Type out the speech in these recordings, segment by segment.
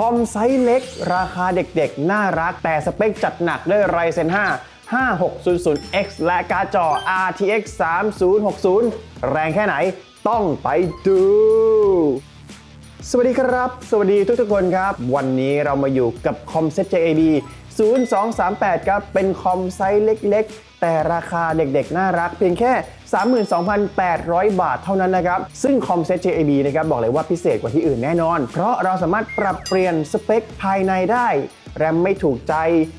คอมไซส์เล็ก ราคาเด็กๆ น่ารัก แต่สเปคจัดหนักด้วยไรเซน5 5600X และการ์ดจอ RTX 3060 แรงแค่ไหนต้องไปดู สวัสดีครับ สวัสดีทุกๆคนครับ วันนี้เรามาอยู่กับคอมเซ็ต JAB 0238 ครับ เป็นคอมไซส์เล็กๆ แต่ราคาเด็กๆ น่ารักเพียงแค่ 32,800 บาทเท่านั้นนะครับ ซึ่งคอมเซ็ต JAB นะครับ บอกเลยว่าพิเศษกว่าที่อื่นแน่นอน เพราะเราสามารถปรับเปลี่ยนสเปคภายในได้แรมไม่ถูกใจ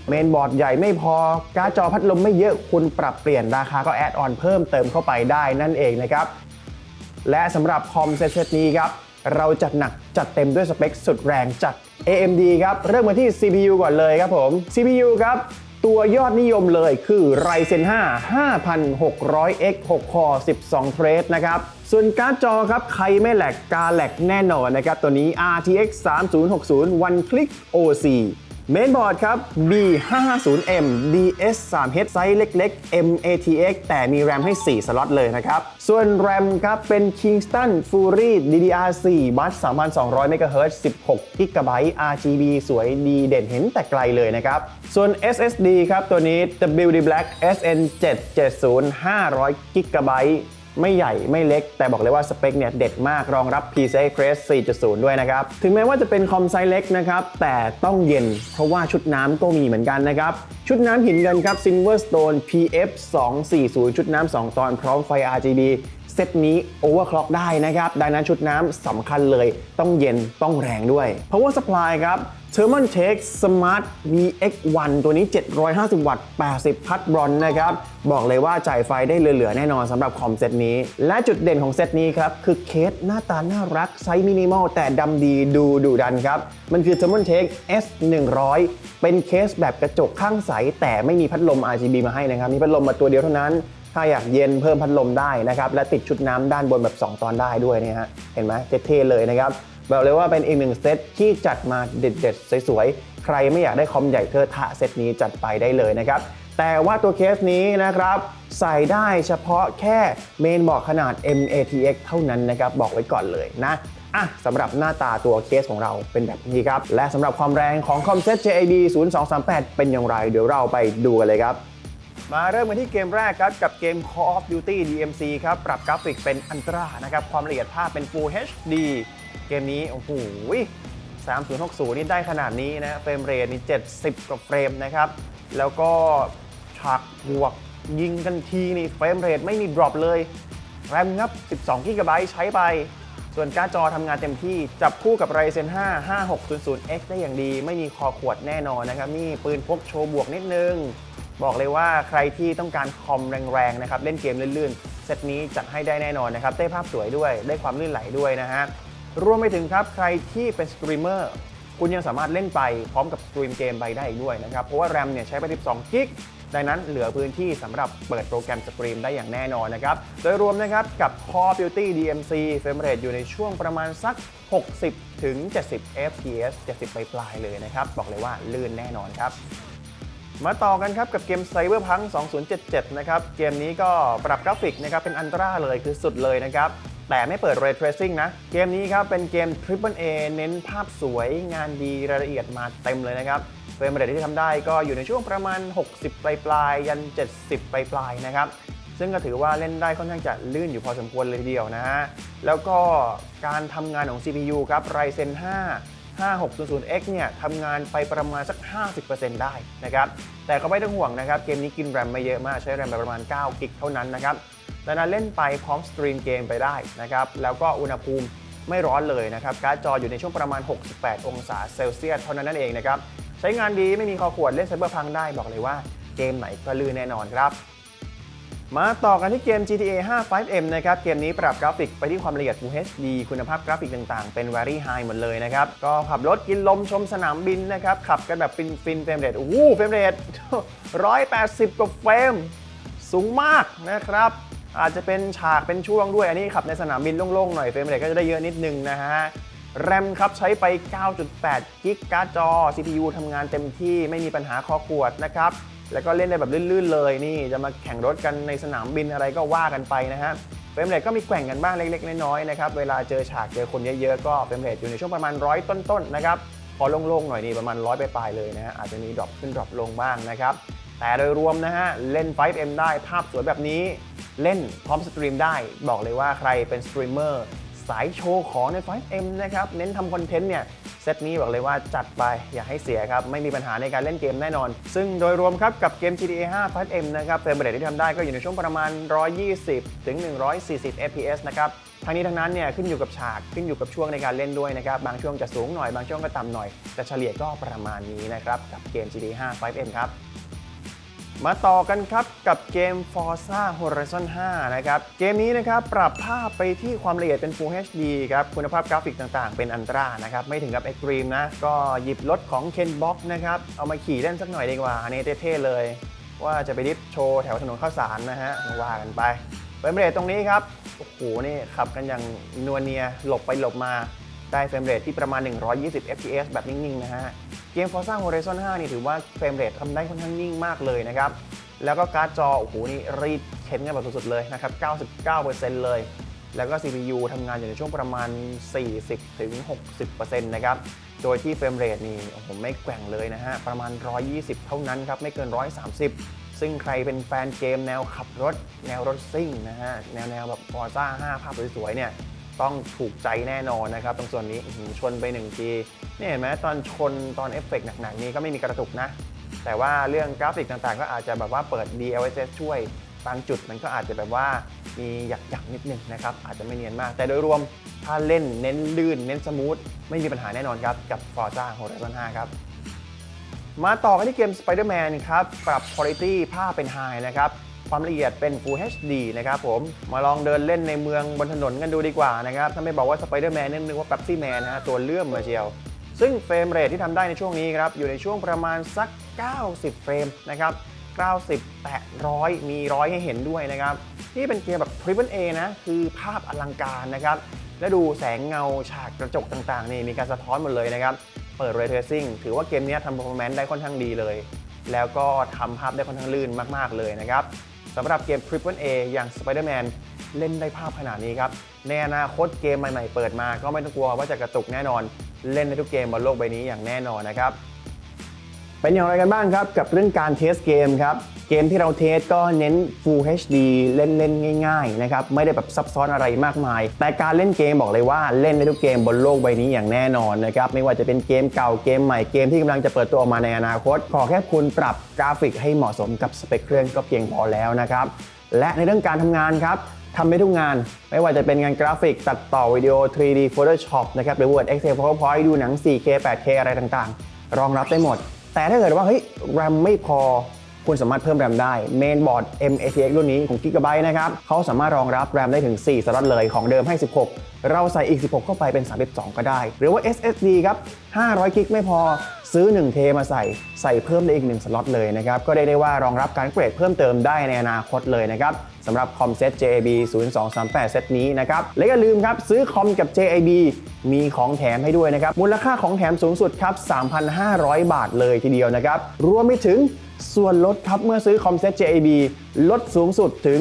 เมนบอร์ดใหญ่ไม่พอ การ์ดจอพัดลมไม่เยอะ คุณปรับเปลี่ยนราคาก็แอดออนเพิ่มเติมเข้าไปได้นั่นเองนะครับ และสำหรับคอมเซ็ตนี้ครับ เราจัดหนักจัดเต็มด้วยสเปคสุดแรงจาก AMD ครับ เริ่มมาที่ CPU ก่อนเลยครับผม CPU ครับ ตัวยอดนิยมเลยคือ Ryzen 5 5600X 6 core 12เทรดนะครับส่วนการ์ดจอครับ ใครไม่แหลกกาแหลกแน่นอนนะครับ ตัวนี้ RTX 3060 One Click OC เมนบอร์ดครับ B550M DS3H ไซส์เล็กๆ MATX แต่มีแรมให้ 4 สล็อตเลยนะครับ ส่วนแรมครับเป็น Kingston Fury DDR4 บัส3,200 MHz 16 GB RGB สวยดีเด่นเห็นแต่ไกลเลยนะครับ ส่วน SSD ครับ ตัวนี้ WD Black SN770 500 GB ไม่ใหญ่ไม่เล็ก แต่บอกเลยว่าสเปคเนี่ยเด็ดมากรองรับ PCI Express 4.0 ด้วยนะครับ ถึงแม้ว่าจะเป็นคอมไซส์เล็กนะครับ แต่ต้องเย็นเพราะว่าชุดน้ำก็มีเหมือนกันนะครับ ชุดน้ำหินเงินครับ Silverstone PF 240 ชุดน้ำ2 ตอนพร้อมไฟ RGB เซตนี้โอเวอร์คล็อกได้นะครับ ดังนั้นชุดน้ำสำคัญเลย ต้องเย็นต้องแรงด้วย Power Supply ครับ Thermaltake Smart VX1 ตัวนี้ 750 วัตต์ 80 พัดบรอนนะครับ บอกเลยว่าจ่ายไฟได้เหลือๆ แน่นอนสำหรับคอมเซตนี้ และจุดเด่นของเซตนี้ครับ คือเคสหน้าตาน่ารักไซส์มินิมอลแต่ดำดีดูดุดันครับ มันคือ Thermaltake S100 เป็นเคสแบบกระจกข้างใสแต่ไม่มีพัดลม RGB มาให้นะครับ มีพัดลมมาตัวเดียวเท่านั้น ถ้าอยากเย็นเพิ่มพัดลมได้นะครับ และติดชุดน้ำด้านบนแบบ 2 ตอนได้ด้วยเนี่ยฮะ เห็นไหมเท่ๆเลยนะครับ บอกเลยว่าเป็นอีกหนึ่งเซตที่จัดมาเด็ดๆ สวยๆ ใครไม่อยากได้คอมใหญ่เทอะทะเซตนี้จัดไปได้เลยนะครับ แต่ว่าตัวเคสนี้นะครับใส่ได้เฉพาะแค่เมนบอร์ดขนาด MATX เท่านั้นนะครับ บอกไว้ก่อนเลยนะอะสำหรับหน้าตาตัวเคสของเราเป็นแบบนี้ครับ และสำหรับความแรงของคอมเซ็ต JAB 0238 เป็นอย่างไร เดี๋ยวเราไปดูกันเลยครับ มาเริ่มกันที่เกมแรกครับ กับเกม Call of Duty DMC ครับ ปรับกราฟิกเป็นอันตรานะครับ ความละเอียดภาพเป็น Full HD เกมนี้ โอ้โห3060 นี่ได้ขนาดนี้นะเฟรมเรทนี่ 70 กว่าเฟรมนะครับ แล้วก็ฉากบวกยิงกันทีนี่เฟรมเรทไม่มีดรอปเลยแรมครับ 12 g b ใช้ไป ส่วนการ์ดจอทำงานเต็มที่ จับคู่กับ Ryzen 5 5600X ได้อย่างดี ไม่มีคอขวดแน่นอนนะครับ นี่ปืนพกโชว์บวกนิดนึง บอกเลยว่าใครที่ต้องการคอมแรงๆนะครับเล่นเกมลื่นๆเซตนี้จัดให้ได้แน่นอนนะครับได้ภาพสวยด้วยได้ความลื่นไหลด้วยนะฮะรวมไปถึงครับใครที่เป็นสตรีมเมอร์คุณยังสามารถเล่นไปพร้อมกับสตรีมเกมไปได้อีกด้วยนะครับ เพราะว่าแรมเนี่ยใช้ไป 12 กิกดังนั้นเหลือพื้นที่สำหรับเปิดโปรแกรมสตรีมได้อย่างแน่นอนนะครับ โดยรวมนะครับกับ Call of Duty DMC เฟรมเรทอยู่ในช่วงประมาณสัก 60 ถึง 70 FPS 70 ปลายๆเลยนะครับ บอกเลยว่าลื่นแน่นอนครับ มาต่อกันครับกับเกม Cyberpunk 2077 นะครับ เกมนี้ก็ปรับกราฟิกนะครับเป็นอันตราเลยคือสุดเลยนะครับ แต่ไม่เปิด Ray Tracing นะ เกมนี้ครับเป็นเกม Triple A เน้นภาพสวยงานดีรายละเอียดมาเต็มเลยนะครับเฟรมเรทที่ทำได้ก็อยู่ในช่วงประมาณ 60 ปลายปลายๆยัน 70 ปลายปลายๆนะครับ ซึ่งก็ถือว่าเล่นได้ค่อนข้างจะลื่นอยู่พอสมควรเลยทีเดียวนะฮะแล้วก็การทำงานของ CPU ครับ Ryzen 5 5600X เนี่ยทำงานไปประมาณสัก 50%ได้นะครับแต่ก็ไม่ต้องห่วงนะครับเกมนี้กินแรมไม่เยอะมากใช้แรมไปประมาณ9กิกเท่านั้นนะครับดังนั้นเล่นไปพร้อมสตรีมเกมไปได้นะครับแล้วก็อุณหภูมิไม่ร้อนเลยนะครับการ์ดจออยู่ในช่วงประมาณ 68 องศาเซลเซียสเท่านั้นนั่นเองนะครับใช้งานดีไม่มีคอขวดเล่นไซเบอร์พังได้บอกเลยว่าเกมไหนก็ลื่นแน่นอนครับ มาต่อกันที่เกม GTA 5 5M นะครับ เกมนี้ปรับกราฟิกไปที่ความละเอียด Full HD คุณภาพกราฟิกต่างๆ เป็น Very High หมดเลยนะครับ ก็ขับรถกินลมชมสนามบินนะครับ ขับกันแบบฟินฟินเฟรมเรทโอ้โหเฟรมเรท180 กว่าเฟรม สูงมากนะครับ อาจจะเป็นฉากเป็นช่วงด้วย อันนี้ขับในสนามบินโล่งๆ หน่อยเฟรมเรทก็จะได้เยอะนิดนึงนะฮะ แรมครับใช้ไป 9.8 กิกการ์ดจอ CPU ทำงานเต็มที่ไม่มีปัญหาคอขวดนะครับ แล้วก็เล่นได้แบบลื่นๆเลยนี่ จะมาแข่งรถกันในสนามบินอะไรก็ว่ากันไปนะฮะเฟรมเรทก็มีแกว่งกันบ้างเล็กๆ น้อยๆนะครับ เวลาเจอฉากเจอคนเยอะๆ ก็เฟรมเรทอยู่ในช่วงประมาณร้อยต้นๆนะครับ พอโล่งๆ หน่อยนี่ประมาณร้อยไปปลายๆเลยนะฮะอาจจะมีดรอปขึ้นดรอปลงบ้างนะครับ แต่โดยรวมนะฮะเล่น 5M ได้ภาพสวยแบบนี้ เล่นพร้อมสตรีมได้ บอกเลยว่าใครเป็นสตรีมเมอร์ สายโชว์ของใน 5M นะครับ เน้นทำคอนเทนต์เนี่ยเซตนี้บอกเลยว่าจัดไปอย่าให้เสียครับ ไม่มีปัญหาในการเล่นเกมแน่นอน ซึ่งโดยรวมครับกับเกม GTA 5 5M นะครับเฟรมเรทที่ทำได้ก็อยู่ในช่วงประมาณ 120ถึง140 FPS นะครับทั้งนี้ทั้งนั้นเนี่ยขึ้นอยู่กับฉากขึ้นอยู่กับช่วงในการเล่นด้วยนะครับบางช่วงจะสูงหน่อยบางช่วงก็ต่ำหน่อยแต่เฉลี่ยก็ประมาณนี้นะครับกับเกม GTA 5 5M ครับ มาต่อกันครับกับเกม Forza Horizon 5 นะครับ เกมนี้นะครับปรับภาพไปที่ความละเอียดเป็น Full HD ครับ คุณภาพกราฟิกต่างๆ เป็นอันตรานะครับ ไม่ถึงกับ Extreme นะ ก็หยิบรถของ Ken Box นะครับ เอามาขี่เล่นสักหน่อยดีกว่า อันนี้เท่ๆเลย ว่าจะไปดิฟโชว์แถวถนนข้าวสารนะฮะมาว่ากันไปเฟรมเรทตรงนี้ครับ โอ้โห นี่ขับกันอย่างนัวเนียหลบไปหลบมา ได้เฟรมเรทที่ประมาณ 120 fps แบบนิ่งๆ นะฮะ เกม Forza Horizon 5 นี่ถือว่าเฟรมเรททำได้ค่อนข้างนิ่งมากเลยนะครับ แล้วก็การ์ดจอ โอ้โห นี่รีดเข็นกันแบบสุดๆ เลยนะครับ 99%เลย แล้วก็ CPU ทำงานอยู่ในช่วงประมาณ 40-60%นะครับ โดยที่เฟรมเรทนี่โอ้โหไม่แกว่งเลยนะฮะ ประมาณ 120 เท่านั้นครับ ไม่เกิน 130ซึ่งใครเป็นแฟนเกมแนวขับรถ แนวรถซิ่งนะฮะ แนวแนวแบบ Forza 5ภาพสวยๆเนี่ย ต้องถูกใจแน่นอนนะครับ ตรงส่วนนี้ชนไปหนึ่งทีนี่เห็นไหมตอนชนตอนเอฟเฟกต์หนักๆนี้ก็ไม่มีกระตุกนะ แต่ว่าเรื่องกราฟิกต่างๆ ก็อาจจะแบบว่าเปิด DLSS ช่วยบางจุดมันก็อาจจะแบบว่ามีหยักๆนิดนึงนะครับ อาจจะไม่เนียนมาก แต่โดยรวมถ้าเล่นเน้นลื่น เน้นสมูท ไม่มีปัญหาแน่นอนครับ กับ Forza Horizon 5 ครับมาต่อกันที่เกม Spider-Man ครับ ปรับ Quality ภาพเป็น High นะครับ ความละเอียดเป็น Full HD นะครับผม มาลองเดินเล่นในเมืองบนถนนกันดูดีกว่านะครับถ้าไม่บอกว่า Spider-Man เนี่ยนึกว่า Pepsi Man นะฮะตัวเลื่อมมาเชียว ซึ่งเฟรมเรทที่ทำได้ในช่วงนี้ครับ อยู่ในช่วงประมาณสัก 90 เฟรมนะครับ 90 แตะร้อยมีร้อยให้เห็นด้วยนะครับ นี่เป็นเกมแบบ Triple A นะ คือภาพอลังการนะครับ และดูแสงเงาฉากกระจกต่างๆ นี่มีการสะท้อนหมดเลยนะครับ เปิด Ray Tracing ถือว่าเกมนี้ทำ performance ได้ค่อนข้างดีเลย แล้วก็ทำภาพได้ค่อนข้างลื่นมากๆเลยนะครับ สำหรับเกม Triple A อย่าง Spider-Man เล่นได้ภาพขนาดนี้ครับ ในอนาคตเกมใหม่ๆเปิดมา ก็ไม่ต้องกลัวว่าจะกระตุกแน่นอน เล่นได้ทุกเกมบนโลกใบนี้อย่างแน่นอนนะครับ เป็นอย่างไรกันบ้างครับกับเรื่องการเทสเกมครับ เกมที่เราเทสก็เน้น Full HD เล่นเล่นง่าย ๆ นะครับ ไม่ได้แบบซับซ้อนอะไรมากมาย แต่การเล่นเกมบอกเลยว่าเล่นได้ทุกเกมบนโลกใบนี้อย่างแน่นอนนะครับ ไม่ว่าจะเป็นเกมเก่าเกมใหม่เกมที่กำลังจะเปิดตัวออกมาในอนาคต ขอแค่คุณปรับกราฟิกให้เหมาะสมกับสเปคเครื่องก็เพียงพอแล้วนะครับ และในเรื่องการทำงานครับทำได้ทุกงาน ไม่ว่าจะเป็นงานกราฟิก ตัดต่อวิดีโอ 3D Photoshop นะครับหรือ Word Excel PowerPoint ดูหนัง 4K 8K อะไรต่างๆ รองรับได้หมด แต่ถ้าเกิดว่าเฮ้ย RAM ไม่พอ คุณสามารถเพิ่มแรมได้เมนบอร์ด M-ATX รุ่นนี้ของ Gigabyte นะครับเขาสามารถรองรับแรมได้ถึง 4สล็อตเลยของเดิมให้ 16 เราใส่อีก 16 เข้าไปเป็น 32 ก็ได้ หรือว่า SSD ครับ500กิกไม่พอซื้อ1เทมาใส่ใส่เพิ่มได้อีก 1 สล็อตเลยนะครับก็ได้ได้ว่ารองรับการเกรดเพิ่มเติมได้ในอนาคตเลยนะครับ สำหรับคอมเซ็ต JAB 0238 เซตนี้นะครับ และอย่าลืมครับ ซื้อคอมกับ JAB มีของแถมให้ด้วยนะครับ มูลค่าของแถมสูงสุดครับ 3,500 บาทเลยทีเดียวนะครับ รวมไปถึงส่วนลดครับเมื่อซื้อคอมเซ็ต JAB ลดสูงสุดถึง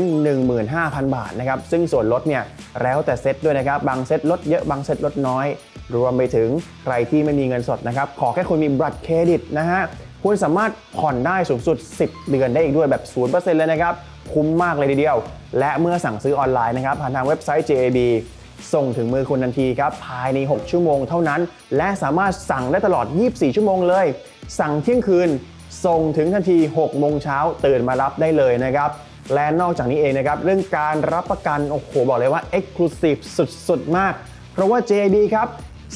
15,000 บาทนะครับ ซึ่งส่วนลดเนี่ยแล้วแต่เซ็ตด้วยนะครับ บางเซ็ตลดเยอะ บางเซ็ตลดน้อย รวมไปถึงใครที่ไม่มีเงินสดนะครับ ขอแค่คุณมีบัตรเครดิตนะฮะ คุณสามารถผ่อนได้สูงสุด 10 เดือนได้อีกด้วยแบบ 0%เลยนะครับ คุ้มมากเลยทีเดียว และเมื่อสั่งซื้อออนไลน์นะครับผ่านทางเว็บไซต์ JAB ส่งถึงมือคุณทันทีครับ ภายใน 6 ชั่วโมงเท่านั้น และสามารถสั่งได้ตลอด 24 ชั่วโมงเลย สั่งเที่ยงคืน ส่งถึงทันที 6 โมงเช้าตื่นมารับได้เลยนะครับ และนอกจากนี้เองนะครับ เรื่องการรับประกัน โอ้โห บอกเลยว่า Exclusive สุด ๆ มาก เพราะว่า JAB ครับ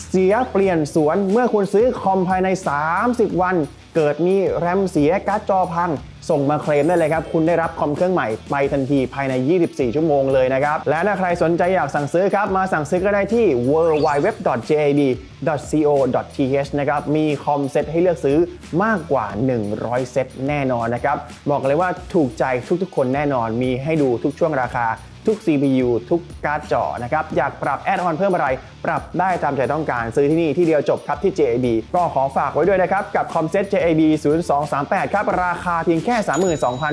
เสียเปลี่ยนสวนเมื่อคุณซื้อคอมภายใน 30 วัน เกิดมีแรมเสียการ์ดจอพัง ส่งมาเคลมได้เลยครับ คุณได้รับคอมเครื่องใหม่ไปทันทีภายใน 24 ชั่วโมงเลยนะครับ และถ้าใครสนใจอยากสั่งซื้อครับ มาสั่งซื้อก็ได้ที่ worldwide.jab.co.th นะครับ มีคอมเซ็ตให้เลือกซื้อมากกว่า 100 เซ็ตแน่นอนนะครับ บอกเลยว่าถูกใจทุกๆ คนแน่นอน มีให้ดูทุกช่วงราคาทุก CPU ทุกการ์ดจอนะครับ อยากปรับแอดออนเพิ่มอะไร ปรับได้ตามใจต้องการซื้อที่นี่ที่เดียวจบครับที่ JAB ก็ขอฝากไว้ด้วยนะครับ กับคอมเซ็ต JAB 0238 ครับ ราคาเพียงแค่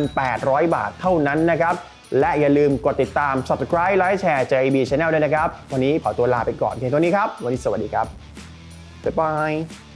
32,800 บาทเท่านั้นนะครับ และอย่าลืมกดติดตาม subscribe ไลค์แชร์ JAB Channel ด้วยนะครับ วันนี้ขอตัวลาไปก่อนเพียงเท่านี้ครับ วันนี้สวัสดีครับบ๊ายบาย